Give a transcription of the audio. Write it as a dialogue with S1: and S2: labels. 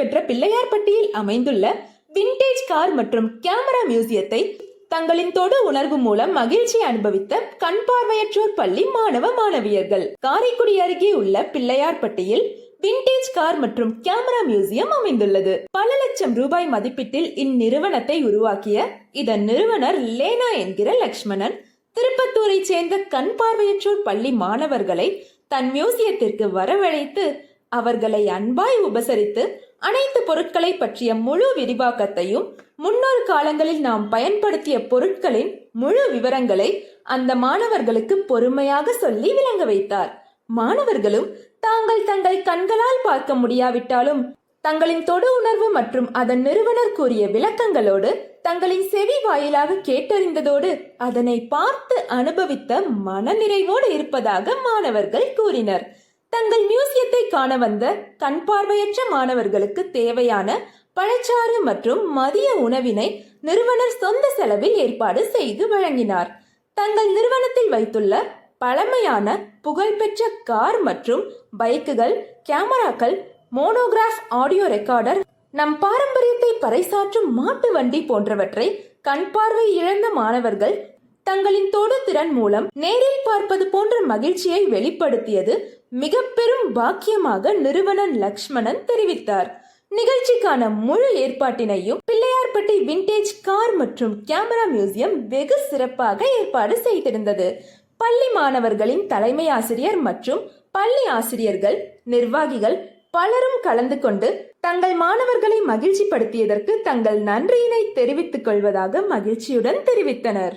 S1: பெற்ற பிள்ளையார்பட்டியில் அமைந்துள்ள விண்டேஜ் கார் மற்றும் கேமரா மியூசியத்தை தங்களின் தொடு உணர்வு மூலம் மகிழ்ச்சி அனுபவித்த கண் பார்வையற்றோர் பள்ளி மாணவ மாணவியர்கள். காரைக்குடி அருகே உள்ள பிள்ளையார்பட்டியில் விண்டேஜ் கார் மற்றும் கேமரா மியூசியம் அமைந்துள்ளது. பல லட்சம் ரூபாய் மதிப்பீட்டில் இந்நிறுவனத்தை உருவாக்கிய இதன் நிறுவனர் லேனா என்கிற லக்ஷ்மணன் திருப்பத்தூரை சேர்ந்த கண் பார்வையற்றோர் பள்ளி மாணவர்களை தன் மியூசியத்திற்கு வரவழைத்து அவர்களை அன்பாய் உபசரித்து அனைத்து பொருட்களை பற்றிய முழு விரிவாக்கத்தையும் முன்னொரு காலங்களில் நாம் பயன்படுத்திய பொருட்களின் முழு விவரங்களை அந்த மாணவர்களுக்கு பொறுமையாக சொல்லி விளங்க வைத்தார். மாணவர்களும் தாங்கள் தங்கள் கண்களால் பார்க்க முடியாவிட்டாலும் தங்களின் தொடு உணர்வு மற்றும் அதன் நிறுவனர் கூறிய விளக்கங்களோடு தங்களின் செவி வாயிலாக கேட்டறிந்ததோடு அதனை பார்த்து அனுபவித்த மனநிறைவோடு இருப்பதாக மாணவர்கள் கூறினர். தங்கள் மியூசியத்தை காண வந்த கண் பார்வையற்ற மாணவர்களுக்கு தேவையான பழச்சாறு மற்றும் மதிய உணவினை நிறுவனர் சொந்த செலவில் ஏற்பாடு செய்து வழங்கினார். தங்கள் நிறுவனத்தில் வைத்துள்ள பழமையான புகழ்பெற்ற கார் மற்றும் பைக்குகள் கேமராக்கள் மோனோகிராஃப் ஆடியோ ரெக்கார்டர் நம் பாரம்பரியத்தை பறைசாற்றும் மாட்டு வண்டி போன்றவற்றை கண் பார்வை இழந்த மாணவர்கள் தங்களின் தொடு திறன் மூலம் நேரில் பார்ப்பது போன்ற மகிழ்ச்சியை வெளிப்படுத்தியது மிக பெரும் பாக்கியமாக நிறுவனன் லக்ஷ்மணன் தெரிவித்தார். நிகழ்ச்சிக்கான முழு ஏற்பாட்டினையும் பிள்ளையார்பட்டி விண்டேஜ் கார் மற்றும் கேமரா மியூசியம் வெகு சிறப்பாக ஏற்பாடு செய்திருந்தது. பள்ளி மாணவர்களின் தலைமை ஆசிரியர் மற்றும் பள்ளி ஆசிரியர்கள் நிர்வாகிகள் பலரும் கலந்து கொண்டு தங்கள் மாணவர்களை மகிழ்ச்சிப்படுத்தியதற்கு தங்கள் நன்றியினை தெரிவித்துக் கொள்வதாக மகிழ்ச்சியுடன் தெரிவித்தனர்.